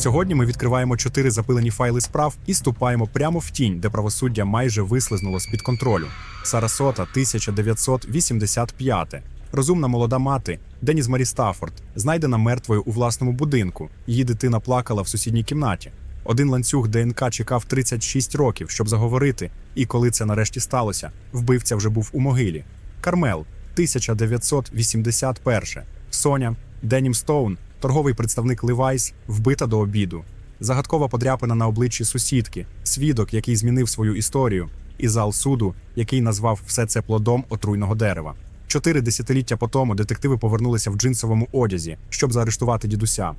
Сьогодні ми відкриваємо чотири запилені файли справ і ступаємо прямо в тінь, де правосуддя майже вислизнуло з-під контролю. Сарасота, 1985. Розумна молода мати Деніс Марі Стаффорд, знайдена мертвою у власному будинку. Її дитина плакала в сусідній кімнаті. Один ланцюг ДНК чекав 36 років, щоб заговорити, і коли це нарешті сталося, вбивця вже був у могилі. Кармел, 1981. Соня, Денім Стоун, торговий представник Левайс, вбита до обіду. Загадкова подряпина на обличчі сусідки, свідок, який змінив свою історію, і зал суду, який назвав все це плодом отруйного дерева. Чотири десятиліття по тому детективи повернулися в джинсовому одязі, щоб заарештувати дідуся.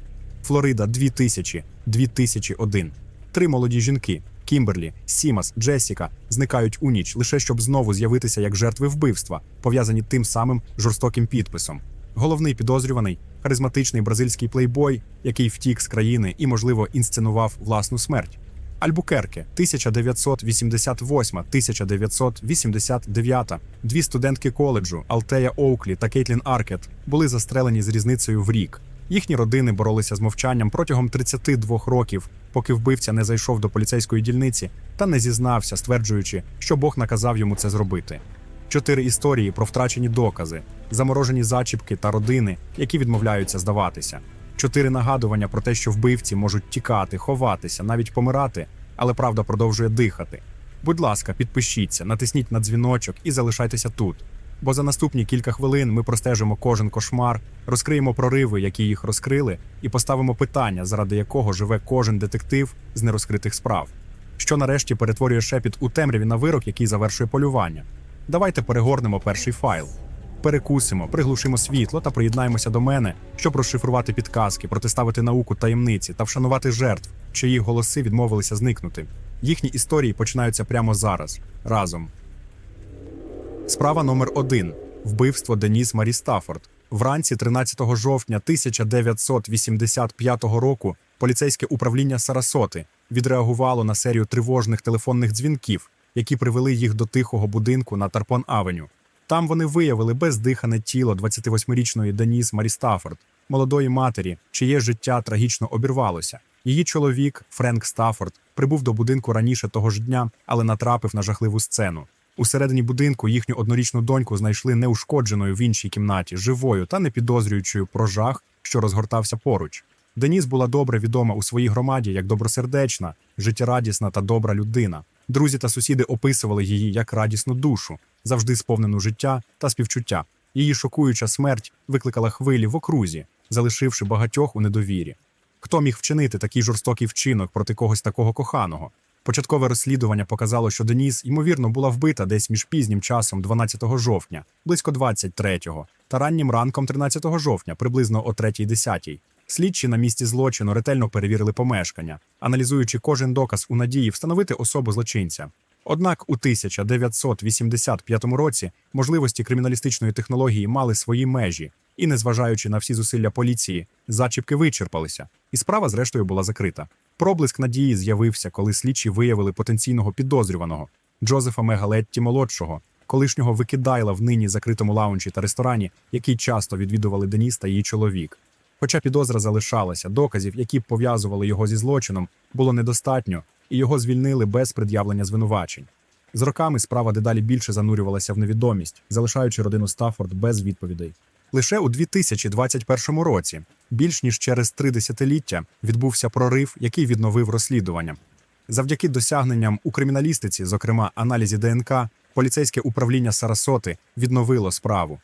Флорида 2000, 2001. Три молоді жінки Кімберлі, Сімас, Джесіка зникають у ніч лише щоб знову з'явитися як жертви вбивства, пов'язані тим самим жорстоким підписом. Головний підозрюваний харизматичний бразильський плейбой, який втік з країни і, можливо, інсценував власну смерть. Альбукерке 1988-1989. Дві студентки коледжу Алтея Оуклі та Кейтлін Аркет були застрелені з різницею в рік. Їхні родини боролися з мовчанням протягом 32 років, поки вбивця не зайшов до поліцейської дільниці та не зізнався, стверджуючи, що Бог наказав йому це зробити. Чотири історії про втрачені докази, заморожені зачіпки та родини, які відмовляються здаватися. Чотири нагадування про те, що вбивці можуть тікати, ховатися, навіть помирати, але правда продовжує дихати. Будь ласка, підпишіться, натисніть на дзвіночок і залишайтеся тут. Бо за наступні кілька хвилин ми простежимо кожен кошмар, розкриємо прориви, які їх розкрили, і поставимо питання, заради якого живе кожен детектив з нерозкритих справ, що нарешті перетворює шепіт у темряві на вирок, який завершує полювання. Давайте перегорнемо перший файл. Перекусимо, приглушимо світло та приєднаємося до мене, щоб розшифрувати підказки, протиставити науку таємниці та вшанувати жертв, чиї голоси відмовилися зникнути. Їхні історії починаються прямо зараз, разом. Справа номер 1 Вбивство Деніс Марі Стаффорд. Вранці 13 жовтня 1985 року поліцейське управління Сарасоти відреагувало на серію тривожних телефонних дзвінків, які привели їх до тихого будинку на Тарпон Авеню. Там вони виявили бездихане тіло 28-річної Деніс Марі Стаффорд, молодої матері, чиє життя трагічно обірвалося. Її чоловік Френк Стаффорд прибув до будинку раніше того ж дня, але натрапив на жахливу сцену. Усередині будинку їхню однорічну доньку знайшли неушкодженою в іншій кімнаті, живою та не підозрюючою про жах, що розгортався поруч. Деніс була добре відома у своїй громаді як добросердечна, життєрадісна та добра людина. Друзі та сусіди описували її як радісну душу, завжди сповнену життя та співчуття. Її шокуюча смерть викликала хвилі в окрузі, залишивши багатьох у недовірі. Хто міг вчинити такий жорстокий вчинок проти когось такого коханого? Початкове розслідування показало, що Деніс, ймовірно, була вбита десь між пізнім часом 12 жовтня, близько 23-го, та раннім ранком 13 жовтня, приблизно о 3.10. Слідчі на місці злочину ретельно перевірили помешкання, аналізуючи кожен доказ у надії встановити особу злочинця. Однак у 1985 році можливості криміналістичної технології мали свої межі, і, незважаючи на всі зусилля поліції, зачіпки вичерпалися, і справа зрештою була закрита. Проблиск надії з'явився, коли слідчі виявили потенційного підозрюваного Джозефа Мегалетті молодшого, колишнього викидайла в нині закритому лаунчі та ресторані, який часто відвідували Деніс та її чоловік. Хоча підозра залишалася, доказів, які б пов'язували його зі злочином, було недостатньо, і його звільнили без пред'явлення звинувачень. З роками справа дедалі більше занурювалася в невідомість, залишаючи родину Стаффорд без відповідей. Лише у 2021 році, більш ніж через три десятиліття, відбувся прорив, який відновив розслідування. Завдяки досягненням у криміналістиці, зокрема аналізі ДНК, поліцейське управління Сарасоти відновило справу.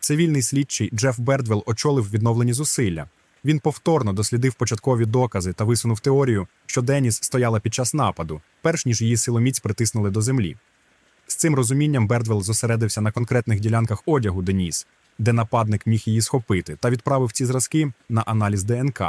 Цивільний слідчий Джеф Бердвелл очолив відновлені зусилля. Він повторно дослідив початкові докази та висунув теорію, що Деніс стояла під час нападу, перш ніж її силоміць притиснули до землі. З цим розумінням Бердвелл зосередився на конкретних ділянках одягу Деніс, де нападник міг її схопити, та відправив ці зразки на аналіз ДНК.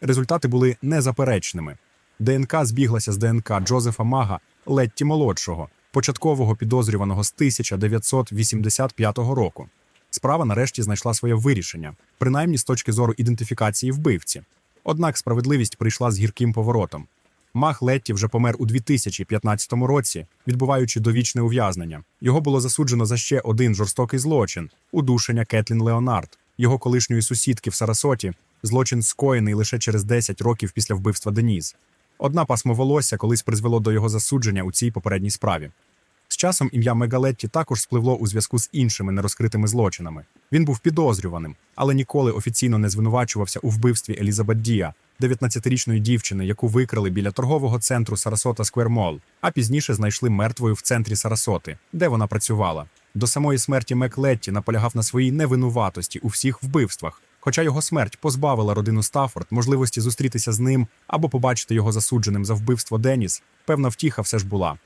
Результати були незаперечними. ДНК збіглася з ДНК Джозефа Мага Летті молодшого, початкового підозрюваного з 1985 року. Справа нарешті знайшла своє вирішення, принаймні з точки зору ідентифікації вбивці. Однак справедливість прийшла з гірким поворотом. Мах Летті вже помер у 2015 році, відбуваючи довічне ув'язнення. Його було засуджено за ще один жорстокий злочин удушення Кетлін Леонард, його колишньої сусідки в Сарасоті, Злочин скоєний лише через 10 років після вбивства Деніз. Одна пасмо волосся колись призвело до його засудження у цій попередній справі. З часом ім'я Мегалетті також спливло у зв'язку з іншими нерозкритими злочинами. Він був підозрюваним, але ніколи офіційно не звинувачувався у вбивстві Елізабет Дія, 19-річної дівчини, яку викрали біля торгового центру Сарасота Сквер Мол, а пізніше знайшли мертвою в центрі Сарасоти, де вона працювала. До самої смерті Меклетті наполягав на своїй невинуватості у всіх вбивствах. Хоча його смерть позбавила родину Стаффорд можливості зустрітися з ним або побачити його засудженим за вбивство Деніс, певна втіха все ж була.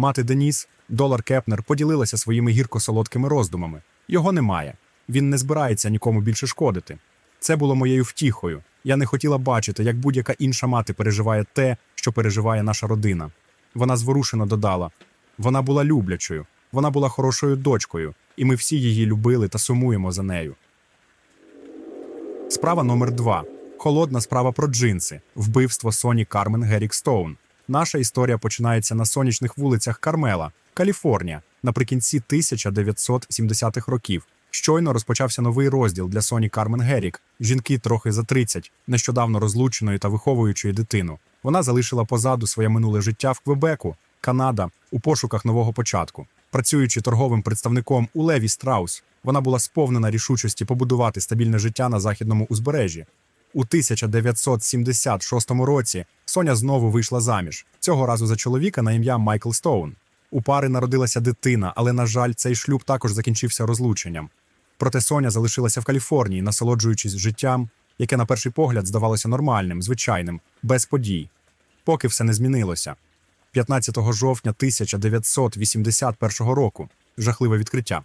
Мати Деніс, Долар Кепнер, поділилася своїми гірко-солодкими роздумами. Його немає. Він не збирається нікому більше шкодити. Це було моєю втіхою. Я не хотіла бачити, як будь-яка інша мати переживає те, що переживає наша родина. Вона зворушено додала: вона була люблячою, вона була хорошою дочкою, і ми всі її любили та сумуємо за нею. Справа номер 2 Холодна справа про джинси. Вбивство Соні Кармен Герік Стоун. Наша історія починається на сонячних вулицях Кармела, Каліфорнія, наприкінці 1970-х років. Щойно розпочався новий розділ для Соні Кармен Герік, жінки трохи за 30, нещодавно розлученої та виховуючої дитину. Вона залишила позаду своє минуле життя в Квебеку, Канада, у пошуках нового початку. Працюючи торговим представником у Леві Страус, вона була сповнена рішучості побудувати стабільне життя на західному узбережжі. У 1976 році Соня знову вийшла заміж, цього разу за чоловіка на ім'я Майкл Стоун. У пари народилася дитина, але, на жаль, цей шлюб також закінчився розлученням. Проте Соня залишилася в Каліфорнії, насолоджуючись життям, яке на перший погляд здавалося нормальним, звичайним, без подій. Поки все не змінилося. 15 жовтня 1981 року жахливе відкриття.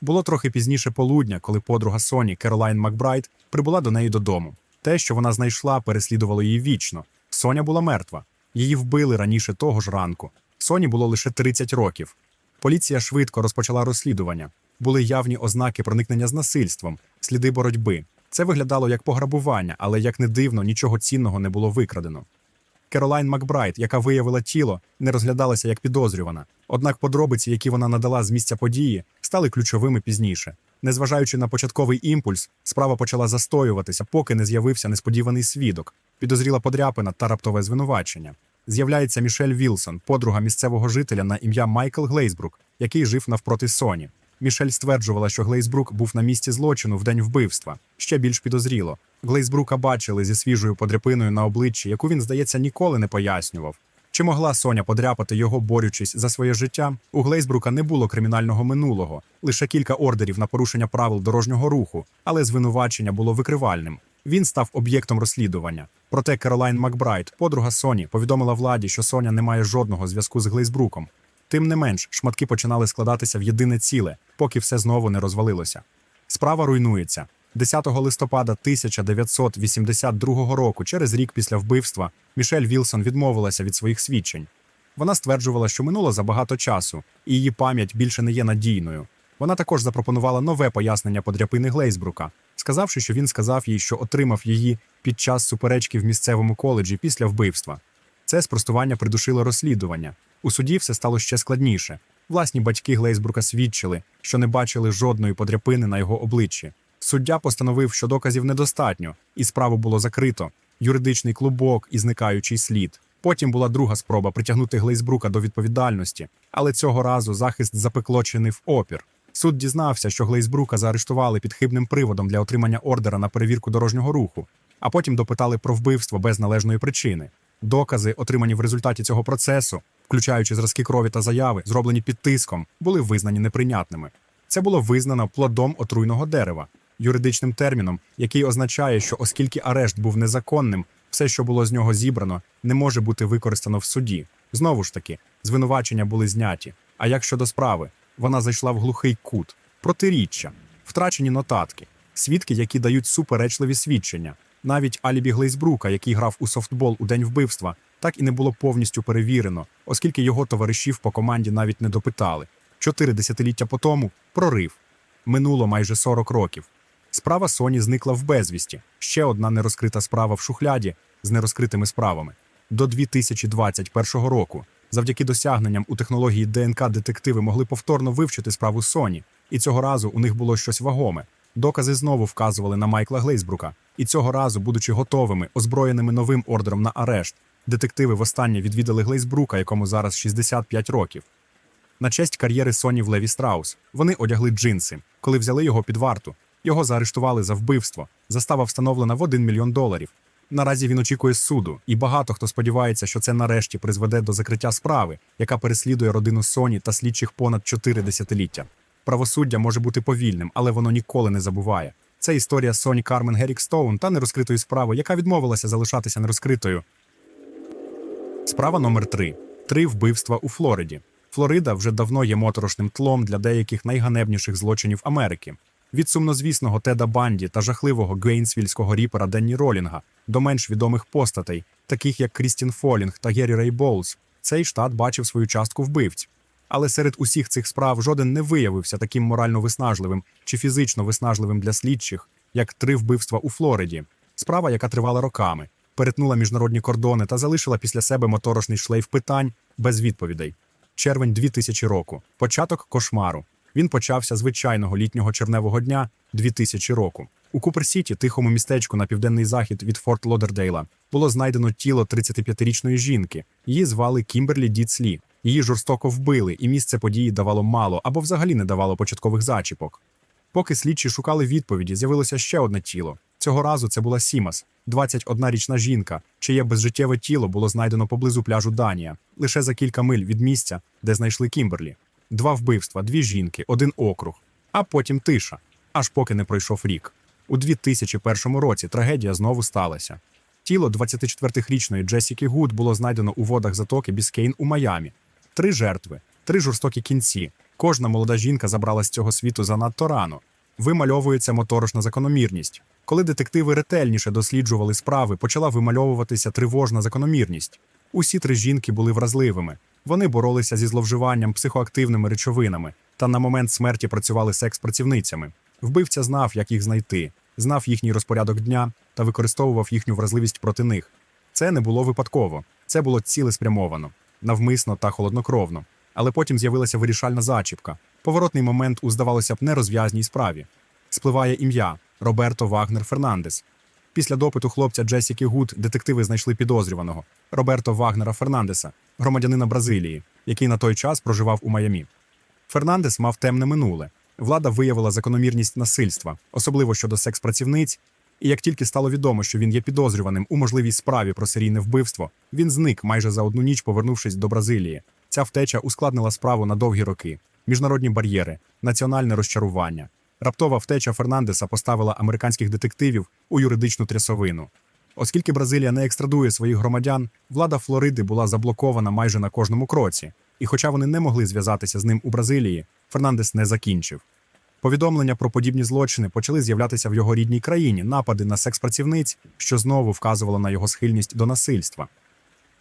Було трохи пізніше полудня, коли подруга Соні Керолайн Макбрайт прибула до неї додому. Те, що вона знайшла, переслідувало її вічно. Соня була мертва. Її вбили раніше того ж ранку. Соні було лише 30 років. Поліція швидко розпочала розслідування. Були явні ознаки проникнення з насильством, сліди боротьби. Це виглядало як пограбування, але як не дивно, нічого цінного не було викрадено. Керолайн Макбрайт, яка виявила тіло, не розглядалася як підозрювана. Однак подробиці, які вона надала з місця події, стали ключовими пізніше. Незважаючи на початковий імпульс, справа почала застоюватися, поки не з'явився несподіваний свідок, підозріла подряпина та раптове звинувачення. З'являється Мішель Вілсон, подруга місцевого жителя на ім'я Майкл Глейсбрук, який жив навпроти Соні. Мішель стверджувала, що Глейсбрук був на місці злочину в день вбивства. Ще більш підозріло. Глейсбрука бачили зі свіжою подряпиною на обличчі, яку він, здається, ніколи не пояснював. Чи могла Соня подряпати його, борючись за своє життя? У Глейсбрука не було кримінального минулого, лише кілька ордерів на порушення правил дорожнього руху, але звинувачення було викривальним. Він став об'єктом розслідування. Проте Керолайн Макбрайт, подруга Соні, повідомила владі, що Соня не має жодного зв'язку з Глейсбруком. Тим не менш, шматки починали складатися в єдине ціле, поки все знову не розвалилося. Справа руйнується. 10 листопада 1982 року, через рік після вбивства, Мішель Вілсон відмовилася від своїх свідчень. Вона стверджувала, що минуло забагато часу, і її пам'ять більше не є надійною. Вона також запропонувала нове пояснення подряпини Глейсбрука, сказавши, що він сказав їй, що отримав її під час суперечки в місцевому коледжі після вбивства. Це спростування придушило розслідування. У суді все стало ще складніше. Власні батьки Глейсбрука свідчили, що не бачили жодної подряпини на його обличчі. Суддя постановив, що доказів недостатньо, і справу було закрито. Юридичний клубок і зникаючий слід. Потім була друга спроба притягнути Глейсбрука до відповідальності, але цього разу захист запекло чинив опір. Суд дізнався, що Глейсбрука заарештували під хибним приводом для отримання ордера на перевірку дорожнього руху, а потім допитали про вбивство без належної причини. Докази, отримані в результаті цього процесу, включаючи зразки крові та заяви, зроблені під тиском, були визнані неприйнятними. Це було визнано плодом отруйного дерева, юридичним терміном, який означає, що оскільки арешт був незаконним, все, що було з нього зібрано, не може бути використано в суді. Знову ж таки, звинувачення були зняті. А як щодо справи, вона зайшла в глухий кут, протиріччя, втрачені нотатки, свідки, які дають суперечливі свідчення. Навіть алібі Глейсбрука, який грав у софтбол у день вбивства, так і не було повністю перевірено, оскільки його товаришів по команді навіть не допитали. Чотири десятиліття по тому прорив. Минуло майже 40 років. Справа Соні зникла в безвісті. Ще одна нерозкрита справа в шухляді з нерозкритими справами. До 2021 року, завдяки досягненням у технології ДНК детективи могли повторно вивчити справу Соні, і цього разу у них було щось вагоме. Докази знову вказували на Майкла Глейсбрука, І цього разу, будучи готовими, озброєними новим ордером на арешт, детективи востаннє відвідали Глейсбрука, якому зараз 65 років. На честь кар'єри Соні в Леві Страус вони одягли джинси. Коли взяли його під варту, його заарештували за вбивство. Застава встановлена в 1 мільйон доларів. Наразі він очікує суду, і багато хто сподівається, що це нарешті призведе до закриття справи, яка переслідує родину Соні та слідчих понад 4 десятиліття. Правосуддя може бути повільним, але воно ніколи не забуває. Це історія Соні Кармен Герік Стоун та нерозкритої справи, яка відмовилася залишатися нерозкритою. Справа номер 3 Три вбивства у Флориді. Флорида вже давно є моторошним тлом для деяких найганебніших злочинів Америки. Від сумнозвісного Теда Банді та жахливого гейнсвільського ріпера Денні Ролінга до менш відомих постатей, таких як Крістін Фолінг та Геррі Рей Боулс, цей штат бачив свою частку вбивць. Але серед усіх цих справ жоден не виявився таким морально виснажливим чи фізично виснажливим для слідчих, як три вбивства у Флориді. Справа, яка тривала роками, перетнула міжнародні кордони та залишила після себе моторошний шлейф питань без відповідей. Червень 2000 року. Початок кошмару. Він почався звичайного літнього червневого дня 2000 року. У Купер-Сіті, тихому містечку на південний захід від Форт Лодердейла, було знайдено тіло 35-річної жінки. Її звали Кімберлі Діцлі. Її жорстоко вбили, і місце події давало мало або взагалі не давало початкових зачіпок. Поки слідчі шукали відповіді, з'явилося ще одне тіло. Цього разу це була Сімас, 21-річна жінка, чиє безжиттєве тіло було знайдено поблизу пляжу Данія, лише за кілька миль від місця, де знайшли Кімберлі. Два вбивства, дві жінки, один округ, а потім тиша, аж поки не пройшов рік. У 2001 році трагедія знову сталася. Тіло 24-річної Джесіки Гуд було знайдено у водах затоки Біскейн у Майамі. Три жертви, три жорстокі кінці. Кожна молода жінка забрала з цього світу занадто рано. Вимальовується моторошна закономірність. Коли детективи ретельніше досліджували справи, почала вимальовуватися тривожна закономірність. Усі три жінки були вразливими. Вони боролися зі зловживанням психоактивними речовинами та на момент смерті працювали секс-працівницями. Вбивця знав, як їх знайти, знав їхній розпорядок дня та використовував їхню вразливість проти них. Це не було випадково, це було цілеспрямовано, навмисно та холоднокровно. Але потім з'явилася вирішальна зачіпка. Поворотний момент у, здавалося б, нерозв'язній справі. Спливає ім'я Роберто Вагнер Фернандес. Після допиту хлопця Джесіки Гуд детективи знайшли підозрюваного Роберто Вагнера Фернандеса, громадянина Бразилії, який на той час проживав у Майамі. Фернандес мав темне минуле. Влада виявила закономірність насильства, особливо щодо секс-працівниць. І як тільки стало відомо, що він є підозрюваним у можливій справі про серійне вбивство, він зник майже за одну ніч, повернувшись до Бразилії. Ця втеча ускладнила справу на довгі роки, міжнародні бар'єри, національне розчарування. Раптова втеча Фернандеса поставила американських детективів у юридичну трясовину. Оскільки Бразилія не екстрадує своїх громадян, влада Флориди була заблокована майже на кожному кроці. І хоча вони не могли зв'язатися з ним у Бразилії, Фернандес не закінчив. Повідомлення про подібні злочини почали з'являтися в його рідній країні, напади на секс-працівниць, що знову вказувало на його схильність до насильства.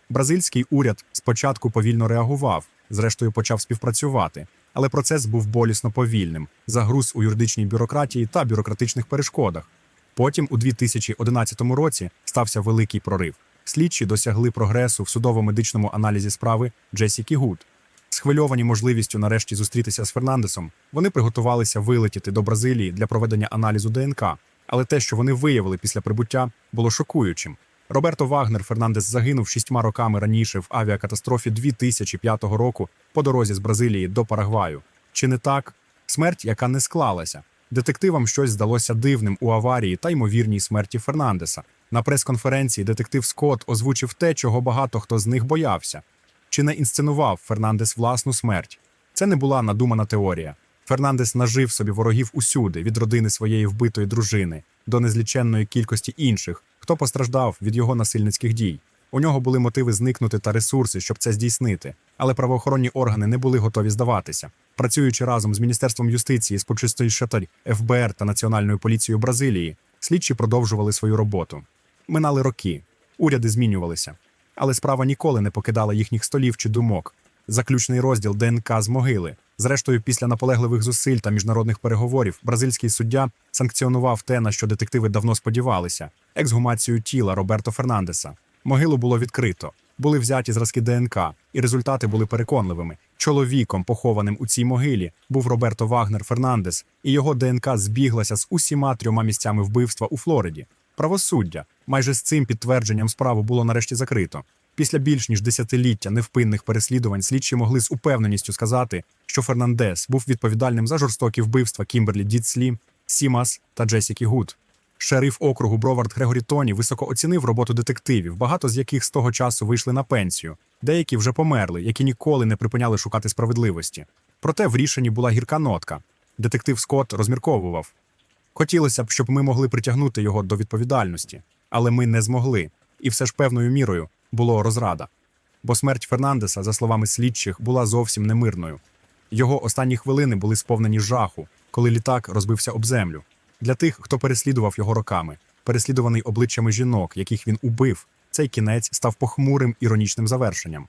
Бразильський уряд спочатку повільно реагував, зрештою почав співпрацювати, але процес був болісно повільним, загруз у юридичній бюрократії та бюрократичних перешкодах. Потім, у 2011 році, стався великий прорив. Слідчі досягли прогресу в судово-медичному аналізі справи Джесіки Гуд. Схвильовані можливістю нарешті зустрітися з Фернандесом, вони приготувалися вилетіти до Бразилії для проведення аналізу ДНК. Але те, що вони виявили після прибуття, було шокуючим. Роберто Вагнер Фернандес загинув шістьма роками раніше в авіакатастрофі 2005 року по дорозі з Бразилії до Парагваю. Чи не так? Смерть, яка не склалася. Детективам щось здалося дивним у аварії та ймовірній смерті Фернандеса. На прес-конференції детектив Скотт озвучив те, чого багато хто з них боявся. Чи не інсценував Фернандес власну смерть? Це не була надумана теорія. Фернандес нажив собі ворогів усюди, від родини своєї вбитої дружини до незліченної кількості інших, хто постраждав від його насильницьких дій. У нього були мотиви зникнути та ресурси, щоб це здійснити, але правоохоронні органи не були готові здаватися. Працюючи разом з Міністерством юстиції, з почистої шатарь ФБР та Національною поліцією Бразилії, слідчі продовжували свою роботу. Минали роки, уряди змінювалися, але справа ніколи не покидала їхніх столів чи думок. Заключний розділ ДНК з могили. Зрештою, після наполегливих зусиль та міжнародних переговорів, бразильський суддя санкціонував те, на що детективи давно сподівалися ексгумацію тіла Роберто Фернандеса. Могилу було відкрито, були взяті зразки ДНК, і результати були переконливими. Чоловіком, похованим у цій могилі, був Роберто Вагнер Фернандес, і його ДНК збіглася з усіма трьома місцями вбивства у Флориді. правосуддя. Майже з цим підтвердженням справу було нарешті закрито. Після більш ніж десятиліття невпинних переслідувань слідчі могли з упевненістю сказати, що Фернандес був відповідальним за жорстокі вбивства Кімберлі Дітслі, Сімас та Джесіки Гуд. Шериф округу Бровард Грегорі Тоні високо оцінив роботу детективів, багато з яких з того часу вийшли на пенсію, деякі вже померли, які ніколи не припиняли шукати справедливості. Проте в рішенні була гірка нотка. Детектив Скотт розмірковував. Хотілося б, щоб ми могли притягнути його до відповідальності, але ми не змогли, і все ж певною мірою було розрада. Бо смерть Фернандеса, за словами слідчих, була зовсім немирною. Його останні хвилини були сповнені жаху, коли літак розбився об землю. Для тих, хто переслідував його роками, переслідуваний обличчями жінок, яких він убив, цей кінець став похмурим іронічним завершенням.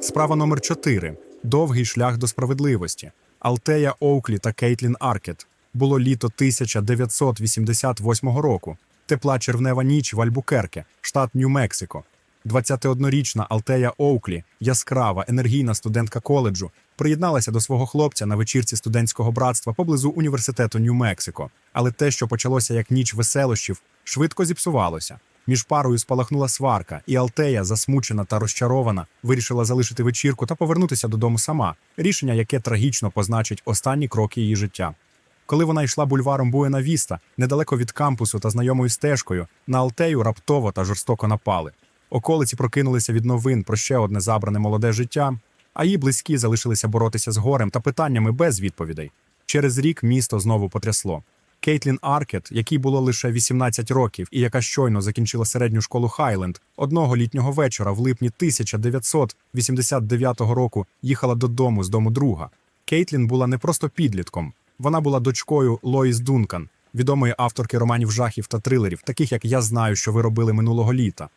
Справа номер 4 Довгий шлях до справедливості. Алтея Оуклі та Кейтлін Аркет. Було літо 1988 року. Тепла червнева ніч в Альбукерке, штат Нью-Мексико. 21-річна Алтея Оуклі, яскрава, енергійна студентка коледжу, приєдналася до свого хлопця на вечірці студентського братства поблизу університету Нью-Мексико. Але те, що почалося як ніч веселощів, швидко зіпсувалося. Між парою спалахнула сварка, і Алтея, засмучена та розчарована, вирішила залишити вечірку та повернутися додому сама. Рішення, яке трагічно позначить останні кроки її життя. Коли вона йшла бульваром Буена Віста, недалеко від кампусу та знайомою стежкою, на Алтею раптово та жорстоко напали. Околиці прокинулися від новин про ще одне забране молоде життя, а її близькі залишилися боротися з горем та питаннями без відповідей. Через рік місто знову потрясло. Кейтлін Аркет, якій було лише 18 років і яка щойно закінчила середню школу Хайленд, одного літнього вечора в липні 1989 року їхала додому з дому друга. Кейтлін була не просто підлітком, вона була дочкою Лоїс Дункан, відомої авторки романів жахів та трилерів, таких як Я знаю, що ви робили минулого літа.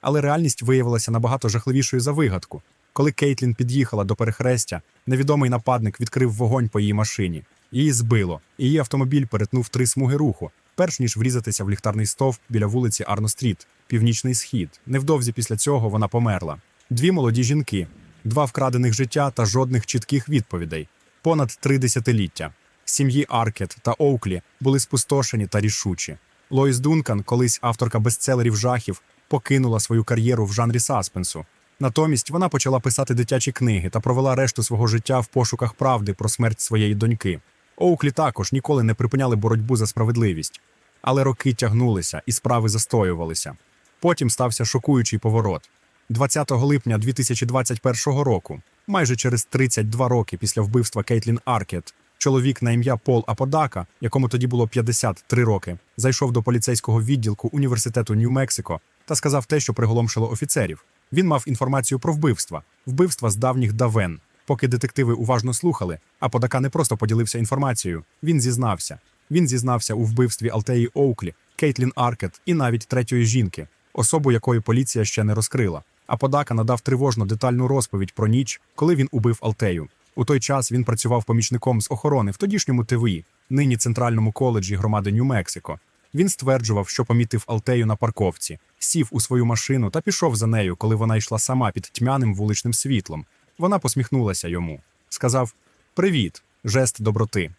Але реальність виявилася набагато жахливішою за вигадку. Коли Кейтлін під'їхала до перехрестя, невідомий нападник відкрив вогонь по її машині. Її збило, і її автомобіль перетнув три смуги руху, перш ніж врізатися в ліхтарний стовп біля вулиці Арно-стріт, північний схід. Невдовзі після цього вона померла. Дві молоді жінки, два вкрадених життя та жодних чітких відповідей. Понад три десятиліття. Сім'ї Аркет та Оуклі були спустошені та рішучі. Лоїс Дункан, колись авторка бестселерів жахів, покинула свою кар'єру в жанрі саспенсу. Натомість вона почала писати дитячі книги та провела решту свого життя в пошуках правди про смерть своєї доньки. Оуклі також ніколи не припиняли боротьбу за справедливість, але роки тягнулися і справи застоювалися. Потім стався шокуючий поворот. 20 липня 2021 року, майже через 32 роки після вбивства Кейтлін Аркет, чоловік на ім'я Пол Аподака, якому тоді було 53 роки, зайшов до поліцейського відділку університету Нью-Мексико та сказав те, що приголомшило офіцерів. Він мав інформацію про вбивства, вбивства з давніх давен. Поки детективи уважно слухали, а подака не просто поділився інформацією. Він зізнався. Він зізнався у вбивстві Алтеї Оуклі, Кейтлін Аркет і навіть третьої жінки, особу якої поліція ще не розкрила. А подака надав тривожно детальну розповідь про ніч, коли він убив Алтею. У той час він працював помічником з охорони в тодішньому ТВІ, нині центральному коледжі громади Нью-Мексико. Він стверджував, що помітив Алтею на парковці, сів у свою машину та пішов за нею, коли вона йшла сама під тьмяним вуличним світлом. Вона посміхнулася йому, сказав Привіт, жест доброти.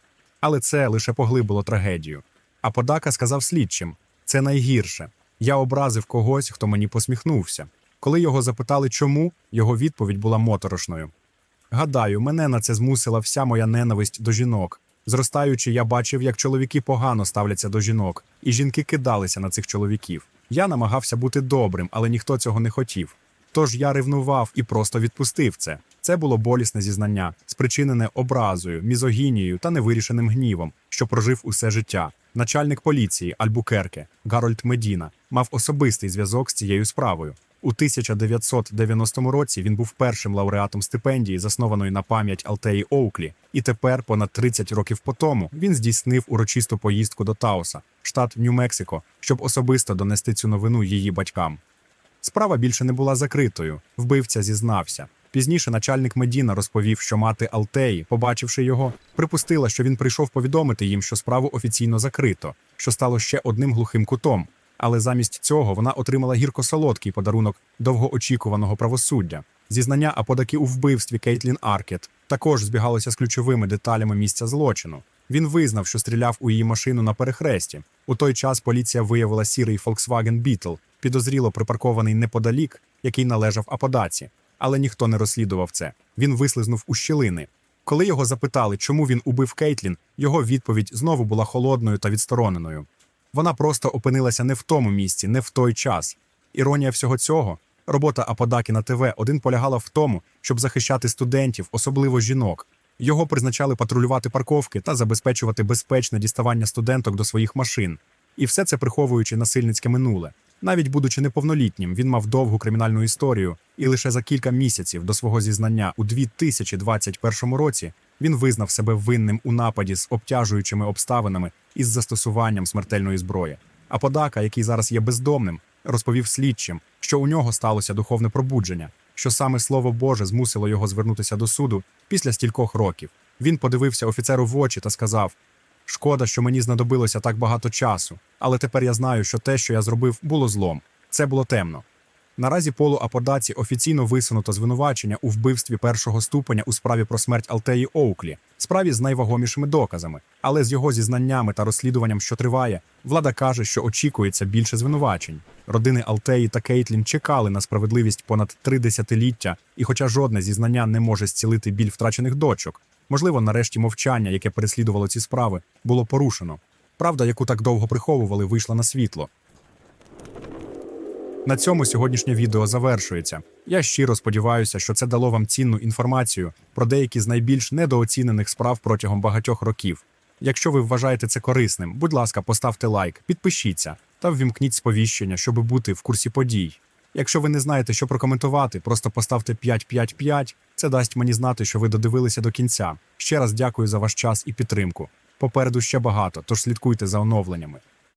Але це лише поглибило трагедію. А подака сказав слідчим: це найгірше. Я образив когось, хто мені посміхнувся. Коли його запитали, чому, його відповідь була моторошною. Гадаю, мене на це змусила вся моя ненависть до жінок. Зростаючи, я бачив, як чоловіки погано ставляться до жінок, і жінки кидалися на цих чоловіків. Я намагався бути добрим, але ніхто цього не хотів. Тож я ревнував і просто відпустив це. Це було болісне зізнання, спричинене образою, мізогінією та невирішеним гнівом, що прожив усе життя. Начальник поліції Альбукерке Гарольд Медіна мав особистий зв'язок з цією справою. У 1990 році він був першим лауреатом стипендії, заснованої на пам'ять Алтеї Оуклі, і тепер, понад 30 років по тому, він здійснив урочисту поїздку до Тауса, штат Нью-Мексико, щоб особисто донести цю новину її батькам. Справа більше не була закритою. Вбивця зізнався. Пізніше начальник Медіна розповів, що мати Алтеї, побачивши його, припустила, що він прийшов повідомити їм, що справу офіційно закрито, що стало ще одним глухим кутом. Але замість цього вона отримала гірко-солодкий подарунок довгоочікуваного правосуддя. Зізнання аподаки у вбивстві Кейтлін Аркет також збігалося з ключовими деталями місця злочину. Він визнав, що стріляв у її машину на перехресті. У той час поліція виявила сірий Volkswagen Beetle, підозріло припаркований неподалік, який належав Аподаці. Але ніхто не розслідував це. Він вислизнув у щілини. Коли його запитали, чому він убив Кейтлін, його відповідь знову була холодною та відстороненою. Вона просто опинилася не в тому місці, не в той час. Іронія всього цього робота Аподаки на ТВ один полягала в тому, щоб захищати студентів, особливо жінок. Його призначали патрулювати парковки та забезпечувати безпечне діставання студенток до своїх машин. І все це приховуючи насильницьке минуле. Навіть будучи неповнолітнім, він мав довгу кримінальну історію, і лише за кілька місяців до свого зізнання у 2021 році він визнав себе винним у нападі з обтяжуючими обставинами із застосуванням смертельної зброї. А Подака, який зараз є бездомним, розповів слідчим, що у нього сталося духовне пробудження, що саме слово Боже змусило його звернутися до суду після стількох років. Він подивився офіцеру в очі та сказав: Шкода, що мені знадобилося так багато часу, але тепер я знаю, що те, що я зробив, було злом. Це було темно. Наразі Полу Аподаці офіційно висунуто звинувачення у вбивстві першого ступеня у справі про смерть Алтеї Оуклі, справі з найвагомішими доказами. Але з його зізнаннями та розслідуванням, що триває, влада каже, що очікується більше звинувачень. Родини Алтеї та Кейтлін чекали на справедливість понад три десятиліття, і хоча жодне зізнання не може зцілити біль втрачених дочок, можливо, нарешті мовчання, яке переслідувало ці справи, було порушено. Правда, яку так довго приховували, вийшла на світло. На цьому сьогоднішнє відео завершується. Я щиро сподіваюся, що це дало вам цінну інформацію про деякі з найбільш недооцінених справ протягом багатьох років. Якщо ви вважаєте це корисним, будь ласка, поставте лайк, підпишіться та ввімкніть сповіщення, щоб бути в курсі подій. Якщо ви не знаєте, що прокоментувати, просто поставте 555. Це дасть мені знати, що ви додивилися до кінця. Ще раз дякую за ваш час і підтримку. Попереду ще багато, тож слідкуйте за оновленнями.